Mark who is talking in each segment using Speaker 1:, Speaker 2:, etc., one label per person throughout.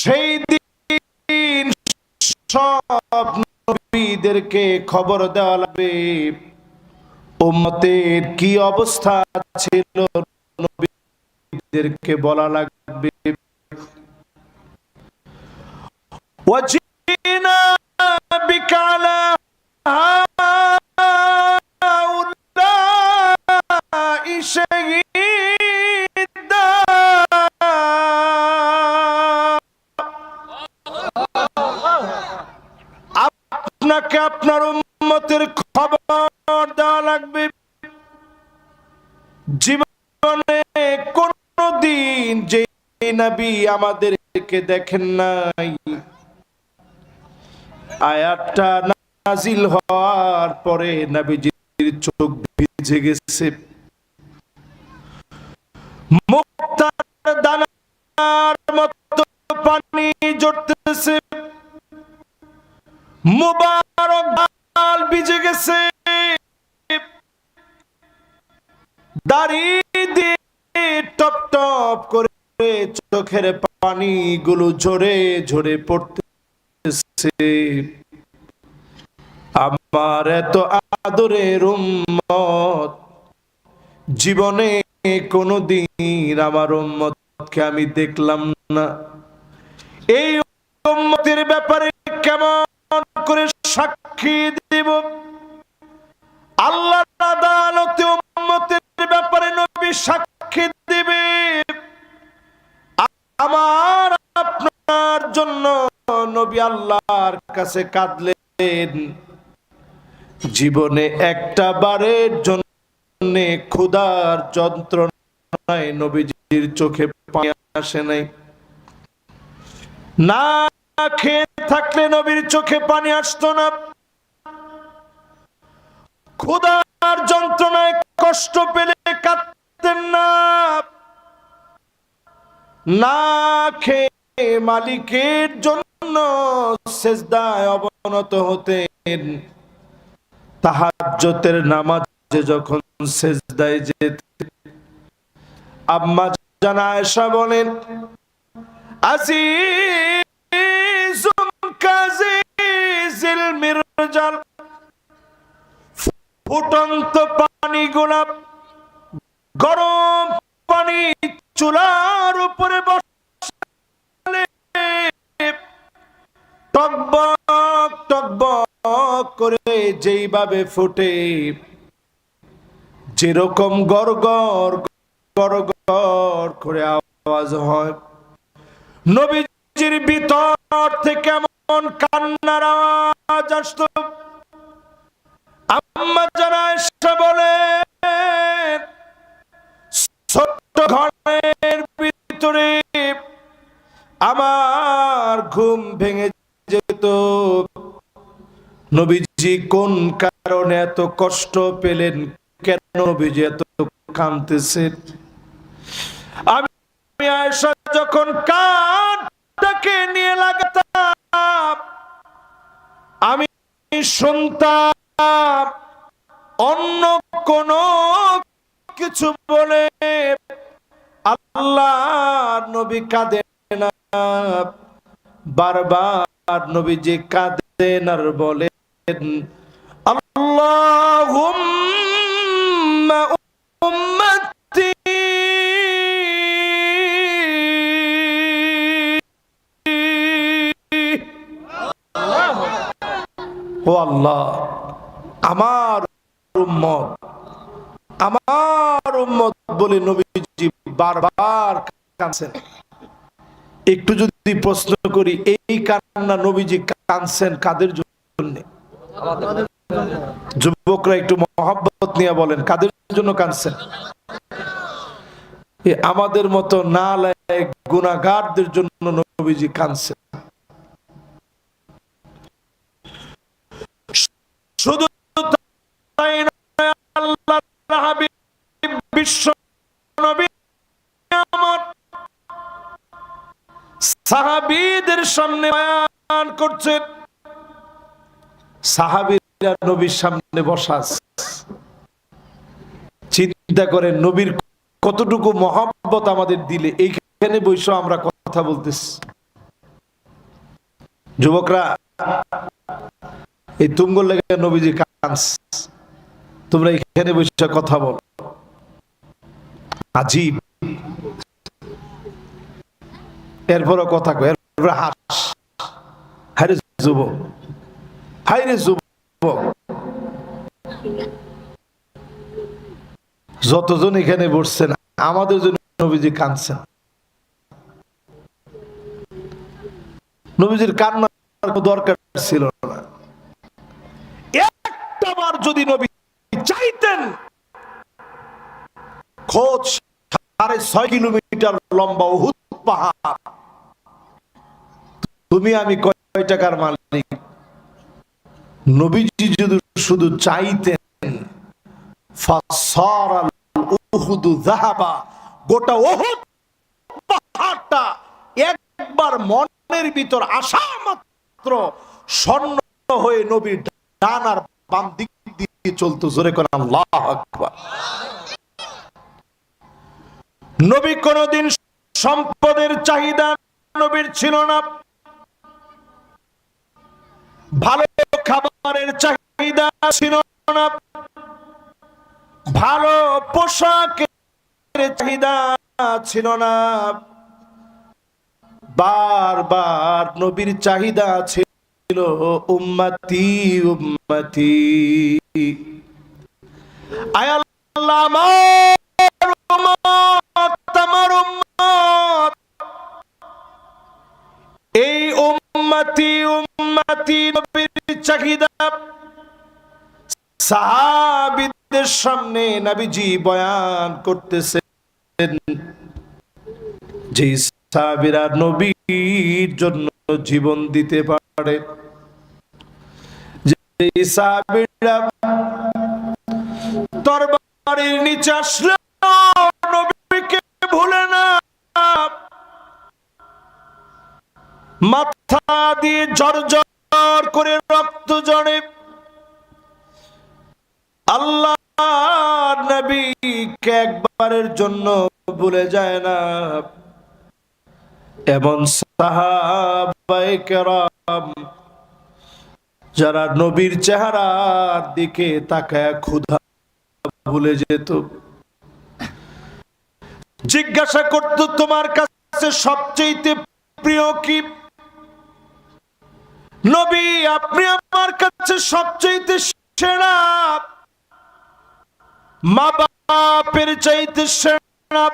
Speaker 1: সেই দিন সব নবীদেরকে খবর দেওয়া লাগবে। উম্মতের কি অবস্থা ছিল নবীদেরকে বলা লাগবে। নবী আমাদেরকে দেখেন নাই। আয়াতটা নাজিল হওয়ার পরে নবীজির চোখ ভিজে গেছে। মুক্তার দানার মতো পানি জড়তেছে। মুবারক ডাল ভিজে গেছে। দাড়ি দিয়ে টপ টপ করে চোখের পানি গুলো ঝরে ঝরে পড়তেছে। আমার এত আদরের উম্মত, জীবনে কোনদিন আমার উম্মতকে আমি দেখলাম না। এই উম্মতের ব্যাপারে কেমন করে সাক্ষী দেব? আল্লাহ আদালতে উম্মতের ব্যাপারে নবী সাক্ষী আমার আপনার জন্য নবী আল্লাহর কাছে কাঁদলেন। জীবনে একটা বারের জন্য ক্ষুধার যন্ত্রণায় নবীজির চোখে আসে নাই। না খেয়ে থাকলে নবীর চোখে পানি আসতো না। ক্ষুধার যন্ত্রণায় কষ্ট পেলে কাঁদতেন না। না খেয়ে মালিকের জন্য সেজদায় অবনত হতেন। নামাজে যখন আম্মা জানা বলেন ফুটন্ত পানি গোলাপ, গরম পানি চুলার উপরে টকবক টকবক করে যেইভাবে ফুটে, যেরকম গড়গড় গড়গড় করে আওয়াজ হয়। নবীজির ভিতর থেকে এমন কান্নার আওয়াজ আসতো আম্মা বলে ঘুম ভেঙে যেত। নবীজি কোন কারণে এত কষ্ট পেলেন? কেন নবীজি এত কাঁদতেছেন? আমি আয়েশা যখন কানটাকে নিয়ে লাগাতাম, আমি শুনতাম, অন্য কোন কিছু বলে আল্লাহ নবী কাঁদে না। বারবার নবী যে কাঁদেন আর বলেন আল্লাহ উম্মতি ও আল্লাহ, আমার উম্মত, আমার বলে নবীজি বারবার কাঁদছেন। একটু যদি প্রশ্ন করি, এই কান্না নবীজি কাঁদছেন কাদের জন্য? যুবকরা একটু মহব্বত নিয়ে বলেন, কাদের জন্য কাঁদছেন? আমাদের মতো না লায়ক গুনাহগারদের জন্য নবীজি কাঁদছেন। শুধু বিশ্ব নবী সাহাবীদের সামনে বয়ান করছেন সাহাবীরা নবীর সামনে চিন্তা করেন, নবীর কতটুকু মহব্বত আমাদের দিলে? এইখানে বৈশ আমরা কথা বলতেছি। যুবকরা, এই তুমগুর লেগে নবীজি কান্স তোমরা এখানে বসে কথা বল। আজীব। এরপরও কথা কয় এরপরে হাস। হাইরে যুবক হাইরে যুবক। যতজন এখানে বসছেন, আমাদের জন্য নবীজি কাঁদছেন। নবীজির কান্নার দরকার ছিল না। একটা বার যদি নবী চাইতেন, খোঁজ সাড়ে ছয় কিলোমিটার লম্বা উহুদ পাহাড় তুমি আমি কয় টাকার মালিক? নবীজি যদি শুধু চাইতেন গোটা পাহাড়টা একবার মনের ভিতর আসা মাত্র স্বর্ণ হয়ে নবীর বাম দিক দিয়ে চলতো। জোরে আকবার। নবী কোনদিন সম্পদের চাহিদা নবীর ছিল না। ভালো খাবারের চাহিদা ছিল না। ভালো পোশাকের চাহিদা ছিল না। বারবার নবীর চাহিদা ছিল, উম্মতি উম্মতি। আমার। এই উম্মতি উম্মতি নবীর চাহিদা। সাহাবিদের সামনে নবীজি বয়ান করতেছেন যে সাহাবিরা নবীর জন্য জীবন দিতে পারে। যে সাহাবিরা তরবারির নিচে আসলে নবীকে ভুলে না মাথা দিয়ে ঝরঝর করে রক্ত জড়ে। আল্লাহ নবীকে একবারের জন্য ভুলে যায় না। যারা নবীর চেহারার দিকে তাকায় ক্ষুধা ভুলে যেত। জিজ্ঞাসা করত, তোমার কাছে সবচেয়ে প্রিয় কি? নবী, আপনি আমার কাছে সবচেয়ে সেরা। মা বাপের চাইতে সেরা।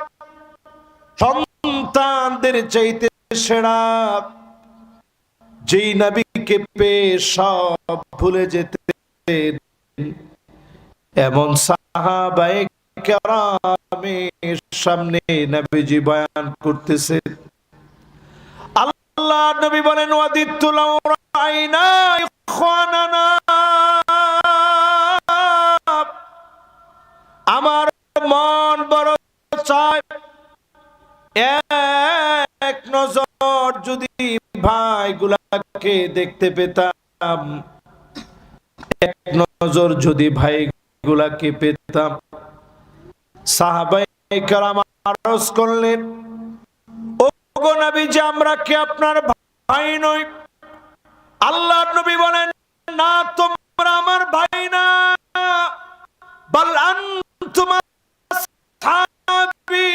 Speaker 1: সন্তানদের চাইতে সেরা। যেই নবীকে পেয়ে সব ভুলে যেতে এমন সাহাবায়ে কেরামের সামনে নবীজি বয়ান করতেছে আল্লাহ নবী বলেন আমার মন বড় এক নজর যদি ভাইগুলাকে দেখতে পেতাম, এক নজর যদি ভাইগুলাকে পেতাম। সাহাবাই আরজ করলেন ও আমরা কি আপনার ভাই নই? আল্লাহ নবী বলেন, না, তোমরা আমার ভাই না। আসহাবী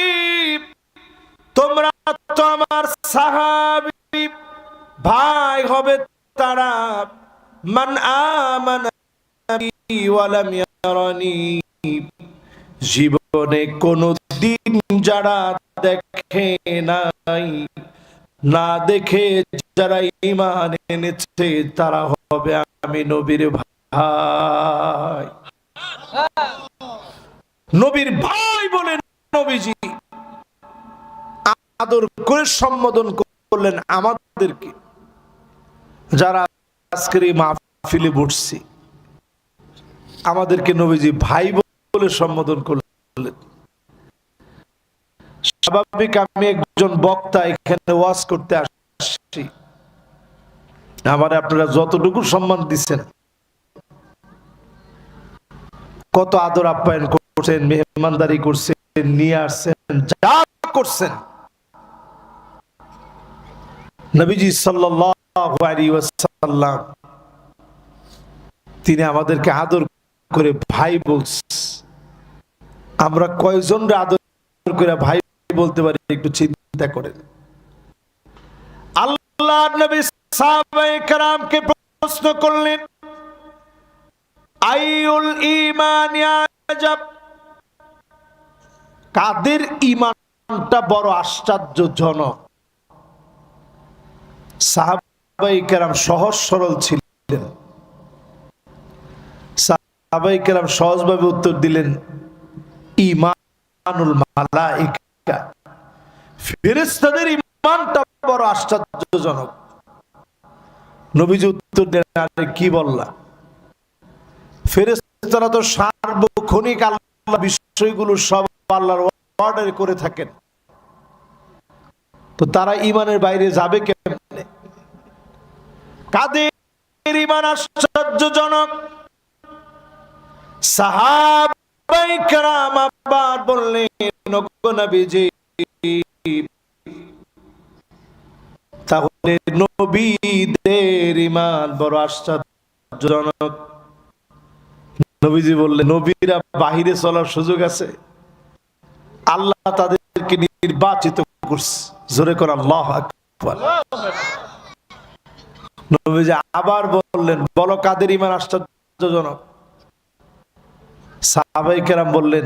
Speaker 1: তোমরা তো আমার সাহাবি। ভাই হবে তারা। মান জীবনে কোনো দিন যারা দেখে নাই, না দেখে যারা ইমান এনেছে, তারা হবে আমি নবীর ভাই। নবীর ভাই বলে নবীজি আদর করে সম্বোধন করলেন আমাদেরকে, যারা আজকের এই মাহফিলে বসছি। আমাদেরকে নবীজি ভাই বলে সম্বোধন করলেন। স্বাভাবিক আমি একজন বক্তা এখানে ওয়াজ করতে আসছি। আমার আপনারা যতটুকু সম্মান দিচ্ছেন, কত আদর আপ্যায়ন করছেন, মেহমানদারি করছেন, নিয়ে আসছেন, যা করছেন। নবীজি ওয়াসাল্লাম, তিনি আমাদেরকে আদর করে ভাই বলছে। আমরা কয়জন আদর করে ভাই বলতে পারি, একটু চিন্তা করেন। আল্লাহ নবী সাহাবায়ে কেরামকে প্রশ্ন করলেন আইউল ইয়াজাব? কাদের ঈমানটা বড় আশ্চর্যজনক? সাহাবাই কেরাম সহজ সরল ছিলেন। সাহাবাই কেরাম সহজভাবে উত্তর দিলেন ইমানুল মালাইকা। ফেরেশতাদের ইমানটা বড় আশ্চর্যজনক। নবীজি উত্তর কি বললা? ফেরেশতারা তো সার্বক্ষণিক আল্লাহ বিষয়গুলো সব আল্লাহর অর্ডার করে থাকেন। তো তারা ইমানের বাইরে যাবে কেমনে? কাদের ইমান আশ্চর্যজনক? সাহাবাই কেরাম আবার বললেন নবীজি। তাহলে নবীদের ইমান বড় আশ্চর্যজনক। নবীজি বললেন, নবীরা বাহিরে চলার সুযোগ আছে। আল্লাহ তাদেরকে নির্বাচিত করছে। জোরে কর আল্লাহ নবীজি আবার বললেন, বলো কাদের ইমান আশ্চর্যজনক? সাহাবাই কেরাম বললেন,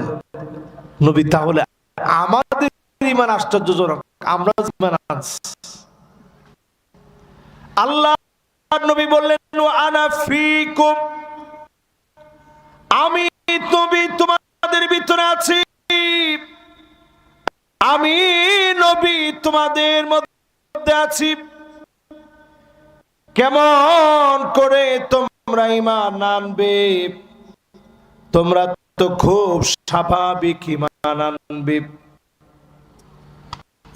Speaker 1: নবী, তাহলে আমাদের ইমান আশ্চর্যজনক, আমরা ইমান আনছি। আল্লাহ নবী বললেন আনা ফিকুম, আমি তুমি তোমাদের ভিতরে আছি। আমি নবী তোমাদের মধ্যে আছি। কেমন করে তোমরা ইমান আনবে? তোমরা তো খুব স্বাভাবিক ইমান আনবে।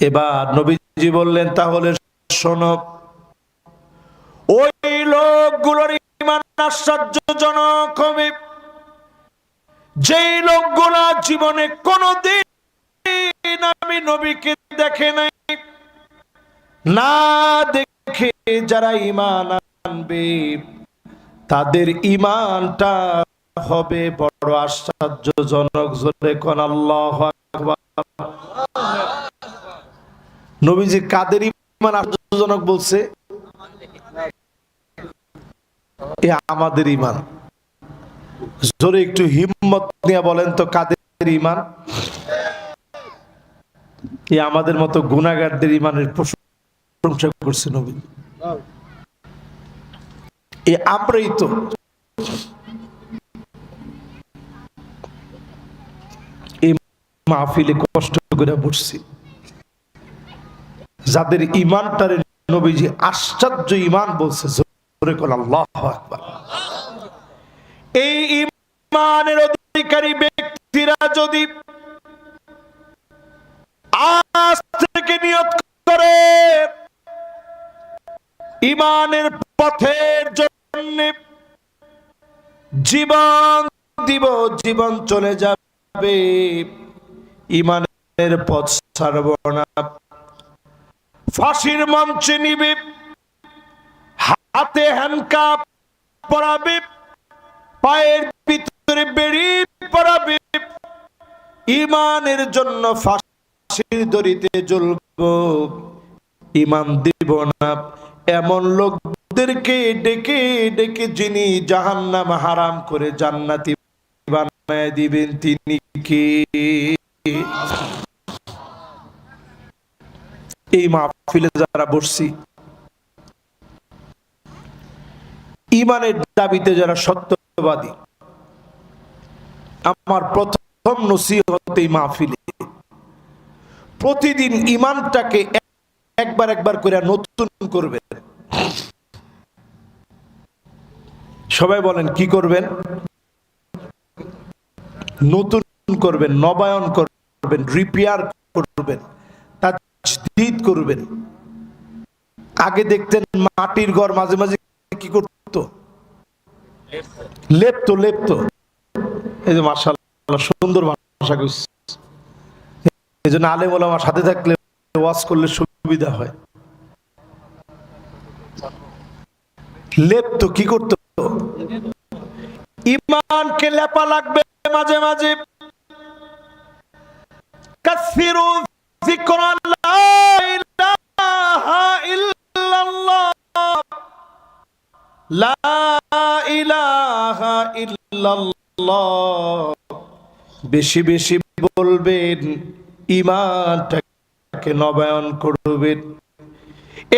Speaker 1: এবার নবীজি বললেন, তাহলে শোনো, ওই লোকগুলোর ইমান আশ্চর্যজনক হবে। যেই লোকগুলা জীবনে কোনদিন আমি নবীকে দেখে নাই, না দেখে যারা ইমান আনবে, তাদের ইমানটা হবে বড় আশ্চর্যজনক জোরে কোন আল্লাহ নবীজি কাদের ইমান আশ্চর্যজনক বলছে? এ আমাদের ইমান জোরে একটু হিম্মত নিয়ে বলেন তো কাদের ইমান এ আমাদের মতো গুণাগারদের ইমানের প্রশংসা করছে নবী। এ আমরাই তো মাহফিলে কষ্ট করে বসছি। যাদের ইমানটারে নবীজি আশ্চর্য ইমান বলছে, জোরে আল্লাহ আকবার। এই ইমানের অধিকারী ব্যক্তিরা যদি আজ থেকে নিয়ত করে ইমানের পথের জন্য জীবন দিব, জীবন চলে যাবে। ইমানের পথ ছাড়ব না। ফাঁসির মঞ্চে নিবে, হাতে হ্যান্ডকাপ পরাবে, পায়ের ভিতরে বেরিয়ে পড়াবে ইমানের জন্য ফাঁসির দড়িতে জ্বলব। ইমান দিব না। এমন লোকদেরকে ডেকে ডেকে যিনি জাহান্নাম হারাম করে জান্নাতি বানায় দিবেন, তিনি কে? এই মাহফিলে যারা বসছি, ইমানের দাবিতে যারা সত্যবাদী, আমার প্রথম নসিহত এই মাহফিলে। প্রতিদিন ইমানটাকে একবার একবার করে নতুন করবেন। সবাই বলেন, কি করবেন? নতুন করবেন, নবায়ন করবেন। রিপেয়ার করবেন, তাজদিদ করবেন। আগে দেখতেন মাটির ঘর মাঝে মাঝে কি করতো? লেপতো লেপতো। এই যে মার্শাল্লাহ সুন্দর ভাষা এই জন্য আলেম আমার সাথে থাকলে ওয়াজ করলে সুবিধা হয়। লেপ তো কি করতো? ইমানকে লেপা লাগবে মাঝে মাঝে। বেশি বেশি বলবেন ইমানটাকে নবায়ন করবেন।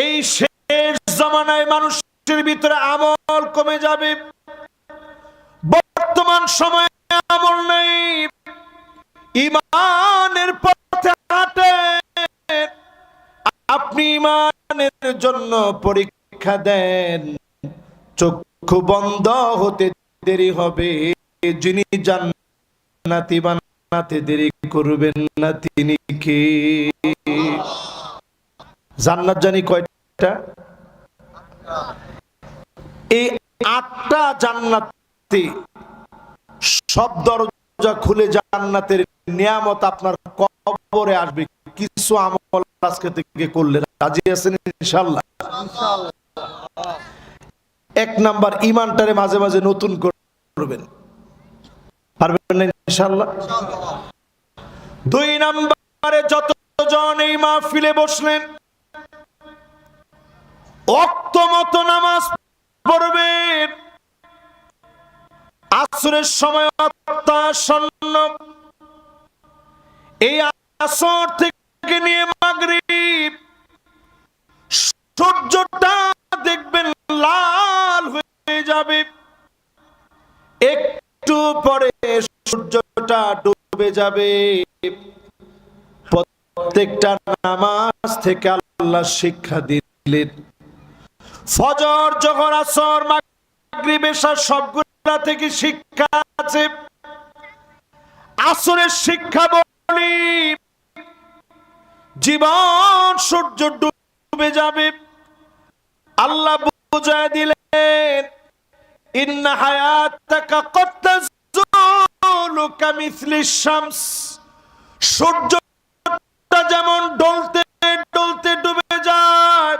Speaker 1: এই শেষ জামানায় মানুষের ভিতরে আমল কমে যাবে। বর্তমান সময়ে আমল নেই। ইমানের পথে হাঁটে আপনি ইমানের জন্য পরীক্ষা দেন। চক্ষু বন্ধ হতে দেরি হবে। যিনি জান্নাতি বানাতে দেরি করবেন না তিনি কে? জান্নাত জানি কয়টা? এই আটটা জান্নাতি সব দরজা খুলে জান্নাতের নিয়ামত আপনার কবরে আসবে। কিছু আমল আজকে থেকে করলে রাজি আছেন ইনশাল্লাহ এক নাম্বার ইমানটারে মাঝে মাঝে নতুন করবেন। পারবেন না ইনশাল্লাহ দুই নাম্বারে, যতজন এই মাহফিলে বসলেন অক্ত মতো নামাজ পড়বেন। আসরের সময় অত্যাসন্ন এই আসর থেকে নিয়ে মাগরিব, সূর্যটা দেখবেন লাল হয়ে যাবে। একটু পরে সূর্যটা ডুবে যাবে। প্রত্যেকটা নামাজ থেকে আল্লাহ শিক্ষা দিলেন। ফজর যখন আসর, মাগরিব এশা সবগুলা থেকে শিক্ষা আছে। আসরের শিক্ষা বলি। জীবন সূর্য ডুবে যাবে। আল্লাহ বুঝায় দিলেন যেমন ডলতে ডলতে ডুবে যায়,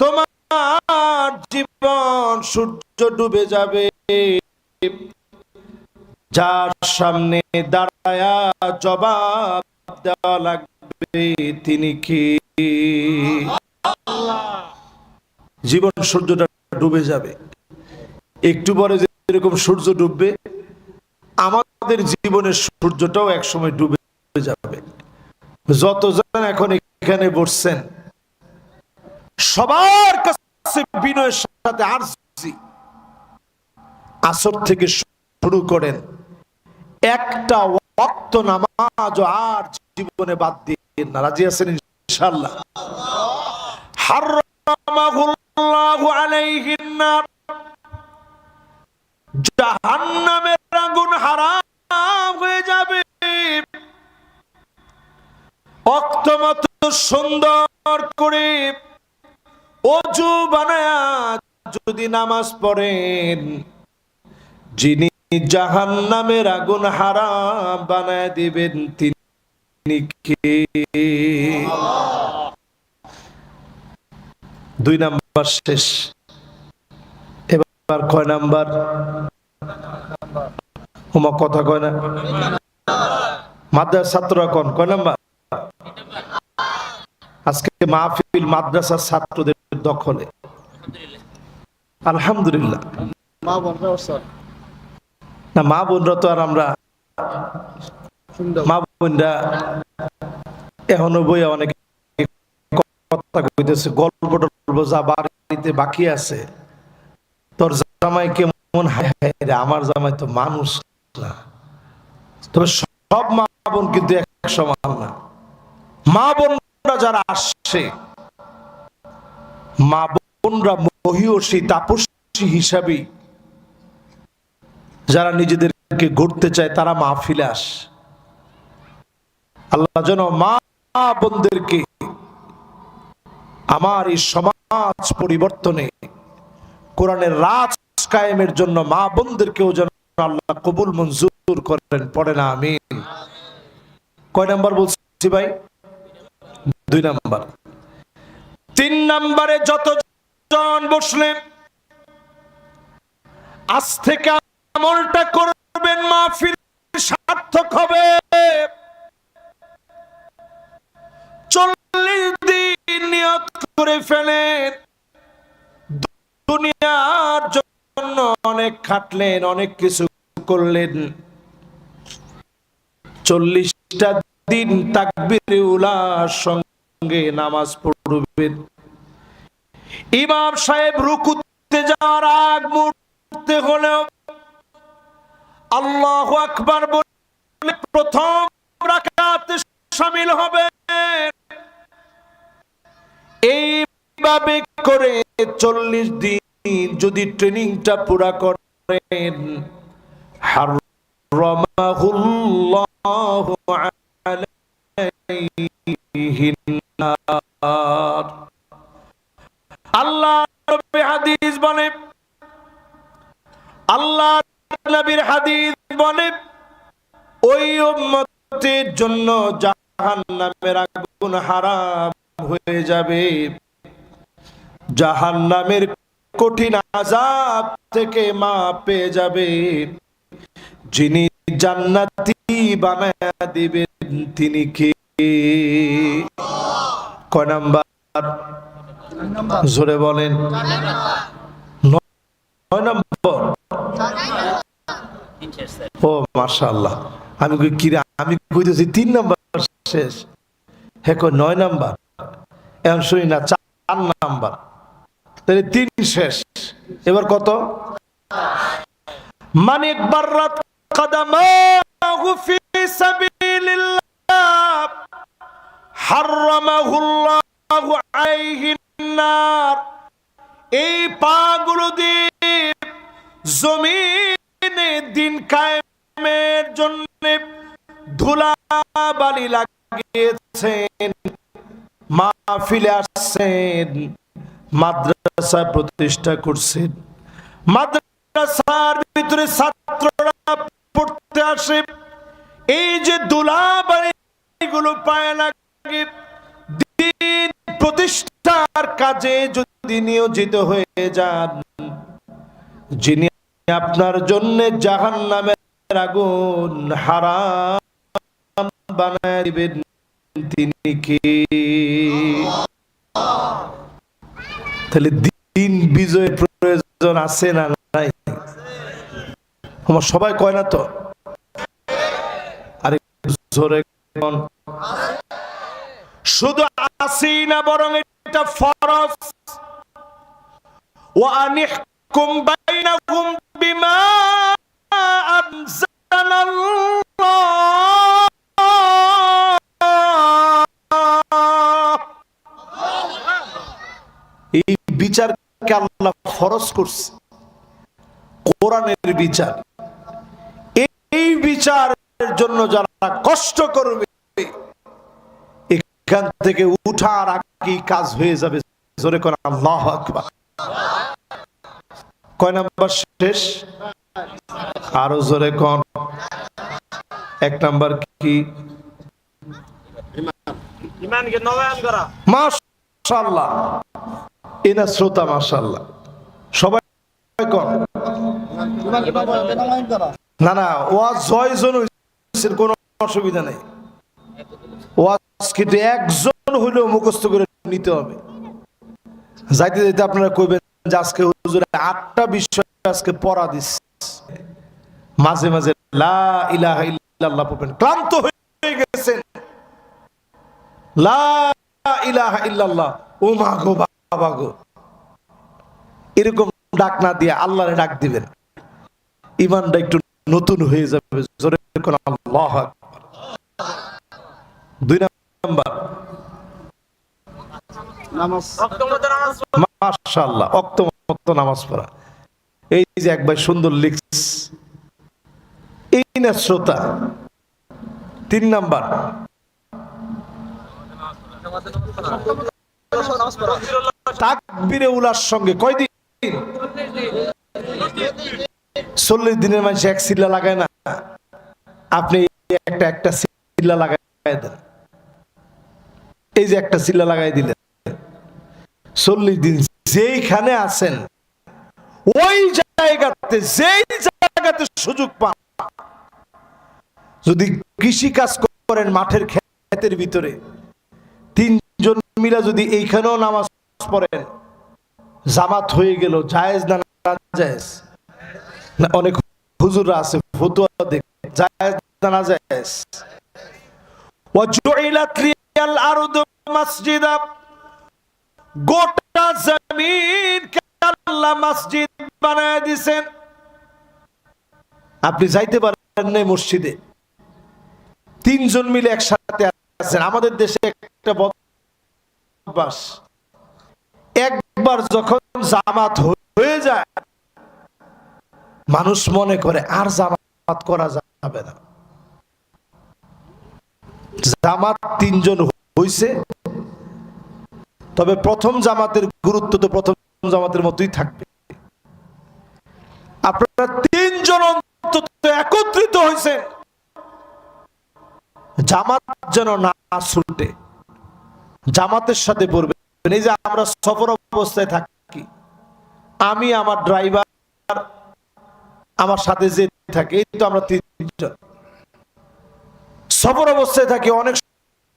Speaker 1: তোমার জীবন সূর্য ডুবে যাবে। যার সামনে দাঁড়ায়া জবাব দেওয়া লাগবে, তিনি কি? জীবন সূর্যটা ডুবে যাবে। একটু পরে যেরকম সূর্য ডুববে, আমাদের জীবনের সূর্যটাও একসময় ডুবে যাবে। যতজন এখন এখানে বসছেন, সবার কাছে বিনয়ের সাথে আরজি আসর থেকে শুরু করেন। একটা ওয়াক্ত নামাজ আর জীবনে বাদ দিয়ে না। রাজি আছেন ইনশাআল্লাহ? জাহান্নামের আগুন হারাম হয়ে যাবে। অক্তমত সুন্দর করে অজু বানায়া যদি নামাজ পড়েন যিনি জাহান নামের আগুন হারাম বানায় দিবেন, তিনি দুই নাম্বার শেষ। এবার কয় নাম্বার? হুমা কথা কয় না? মাদ্রাসা ছাত্ররা কোন? কয় নাম্বার? আজকে মাহফিল মাদ্রাসার ছাত্রদের দখলে। আলহামদুলিল্লাহ।
Speaker 2: মা স্যার
Speaker 1: না, মা বোনরা তো আর আমরা মা বোনরা এখনও বইয়া অনেক কথা কইতেছে, গল্প টল্প যা বাড়িতে বাকি আছে, তোর জামাই কেমন হায় হায় আমার জামাই তো মানুষ না। তবে সব মা বোন কিন্তু এক সমান না। মা বোনরা যারা আসছে মা বোনরা মহিষী, তাপসী হিসাবে যারা নিজেদেরকে গড়তে চায়, তারা মাহফিলে আস। আল্লাহ যেন মা বোনদেরকে আমার এই সমাজ পরিবর্তনে, কোরআনের রাজ কায়েমের জন্য মা বোনদেরকেও যেন আল্লাহ কবুল মঞ্জুর করেন। পড়ে না আমি কয় নাম্বার বলছি ভাই? দুই নাম্বার। তিন নাম্বারে যত জন বসলেন, আজ থেকে আমলটা করবেন মাহফিল সার্থক হবে। চল্লিশ দিন নিয়ত করে ফেলেন। দুনিয়ার জন্য অনেক খাটলেন, অনেক কিছু করলেন। চল্লিশটা দিন তাকবির উলার সঙ্গে নামাজ পড়বেন। ইমাম সাহেব রুকুতে যাওয়ার আগ মুহূর্তে হলেও আল্লাহ আকবার বলে প্রথম শামিল হবে। এইভাবে করে চল্লিশ দিন যদি ট্রেনিংটা পুরা করেন হাররামাহুল্লাহু আলাইহি নবীর হাদিস বলে ওই উম্মতের জন্য জাহান্নামের আগুন হারাম হয়ে যাবে। জাহান্নামের কঠিন আযাব থেকে মা পেয়ে যাবে। যিনি জান্নাতি বানায় দিবেন তিনি কে? কয় নাম্বার? জোরে বলেন। নয় নম্বর। ও মার্শাল্লাহ আমি কিরা আমি কইতেছি, তিন নাম্বার শেষ। নয় নাম্বার? এখন শুনি না, চার নাম্বার। তাহলে তিন শেষ। এবার কত? মানিক কাদামাহু ফি সাবিলিল্লাহ হারামাহুল্লাহু নার। এই পাগুলো দিয়ে জমিন দিন কায়েমের ধুলা বালি আসছেন মাদ্রাসা প্রতিষ্ঠা করছেন। মাদ্রাসার ভিতরে ছাত্ররা পড়তে আসে, এই যে দুলাবাড়িগুলো পায় লাগে, দিন প্রতিষ্ঠার কাজে যদি নিয়োজিত হয়ে যান, যিনি আপনার জন্য জাহান নামের আগুন হারাম বানায় দিবেন তিনি কি? তাহলে দিন বিজয়ের প্রয়োজন আছে না নাই? আমার সবাই কয় না তো? আরে জোরে শুধু আসি না বরং এটা ফরজ। ও আনিহকুম বাইনাকুম بما أنزل الله এই বিচারকে আল্লাহ ফরজ করছে কোরআনের বিচার এই বিচারের জন্য যারা কষ্ট করবে এখান থেকে উঠার আগে কাজ হয়ে যাবে জোরে কোন আল্লাহ আকবার কয় নাম্বার শেষ? আরও জোরে কোন। এক নাম্বার কি? মাশাআল্লাহ। এনা শ্রোতা মাশাআল্লাহ। সবাই কোন। না না ওয়াজ ছয়জন হইছে কোনো অসুবিধা নেই। ওয়াজ কিন্তু একজন হইলেও মুখস্থ করে নিতে হবে। যাইতে যাইতে আপনারা কইবেন আজকে হুজুরে আটটা বিষয় আজকে পড়া দিস মাঝে মাঝে লা ইলাহা ইল্লাল্লাহ পড়বেন। ক্লান্ত হয়ে গেছেন। লা ইলাহা ইল্লাল্লাহ। ও মা গো বাবা গো। এরকম ডাক না দিয়ে আল্লাহরে ডাক দিবেন। ইমানটা একটু নতুন হয়ে যাবে। জোরে কোন আল্লাহ দুই নাম্বার।
Speaker 2: নামাজ।
Speaker 3: নামাজ
Speaker 1: মাশাআল্লাহ অক্তমত নামাজ পড়া। এই যে একবার সুন্দর এই না শ্রোতা তিন নাম্বার। তাকবীরে উলার সঙ্গে কয়দিন? চল্লিশ দিনের মানুষ এক সিল্লা লাগায় না। আপনি একটা একটা সিল্লা লাগাই দেন। এই যে একটা সিল্লা লাগাই দিলেন। চল্লিশ দিন যেইখানে আছেন, ওই জায়গাতে, যেই জায়গাতে সুযোগ পান। যদি কৃষি কাজ করেন মাঠের খেতের ভিতরে, তিনজন মিলা যদি এইখানেও নামাজ পড়েন, জামাত হয়ে গেল, জায়েজ না জায়েজ না, অনেক হুজুররা আছে, ফতুয়া দেখে জায়েজ না না জায়েজ ওয়া জুইলাত লিয়াল আরদু মাসজিদা। গোটা জমিন আল্লাহ মসজিদ বানায় দিছেন? আপনি যাইতে পারেন নাই মসজিদে। তিনজন মিলে একসাথে আছেন। আমাদের দেশে একটা অভ্যাস একবার যখন জামাত হয়ে যায়, মানুষ মনে করে, আর জামাত করা যাবে না। জামাত তিনজন হইছে তবে প্রথম জামাতের গুরুত্ব তো প্রথম জামাতের মতোই থাকবে। আপনারা তিনজন অন্তত একত্রিত হয়েছে জামাত যেন না ছুটে জামাতের সাথে পড়বেন। এই যে আমরা সফর অবস্থায় থাকি। আমি, আমার ড্রাইভার, আমার সাথে যে থাকে, এই তো আমরা তিনজন। সফর অবস্থায় থাকি, অনেক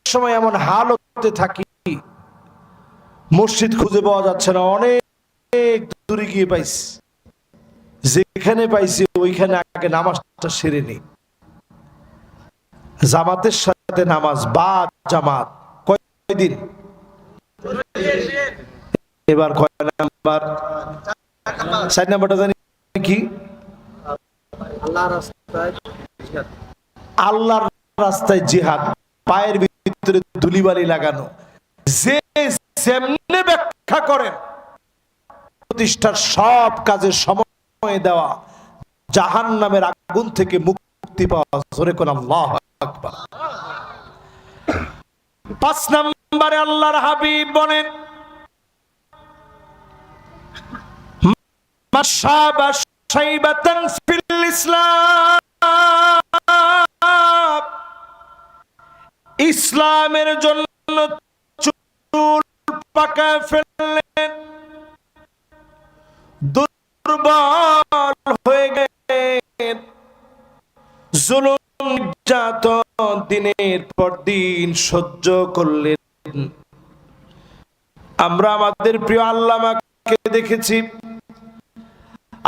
Speaker 1: সময় এমন হালতে থাকি মসজিদ খুঁজে পাওয়া যাচ্ছে না। অনেক দূরে গিয়ে পাইছি। যেখানে পাইছি, ওইখানে আগে নামাজটা সেরে নি জামাতের সাথে নামাজ বা জামাত। কয়দিন এবার কয় নাম্বার? চার নাম্বারটা জানি কি? আল্লাহর রাস্তায় জিহাদ, পায়ের ভিতরে ধুলিবালি লাগানো। যে যেমনে ব্যাখ্যা করেন, প্রতিষ্ঠার সব কাজে সময় দেওয়া জাহান নামের আগুন থেকে মুক্তি পাওয়া, জোরে কোন আল্লাহ আকবার। পাঁচ নম্বরে আল্লাহর হাবিব বলেন ইসলামের জন্য পাকা ফেললেন। দুর্বল হয়ে গেলেন। জুলুম নির্যাতন দিনের পর দিন সহ্য করলেন। আমরা আমাদের প্রিয় আল্লামাকে দেখেছি।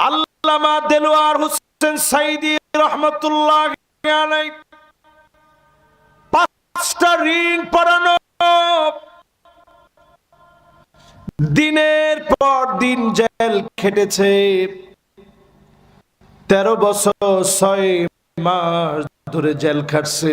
Speaker 1: আল্লামা দেলোয়ার হোসেন সাইদি রহমতুল্লাহ পাঁচটা রিং পরানো দিনের পর দিন জেল খেটেছে। তেরো বছর ছয় মাস ধরে জেল খাটছে।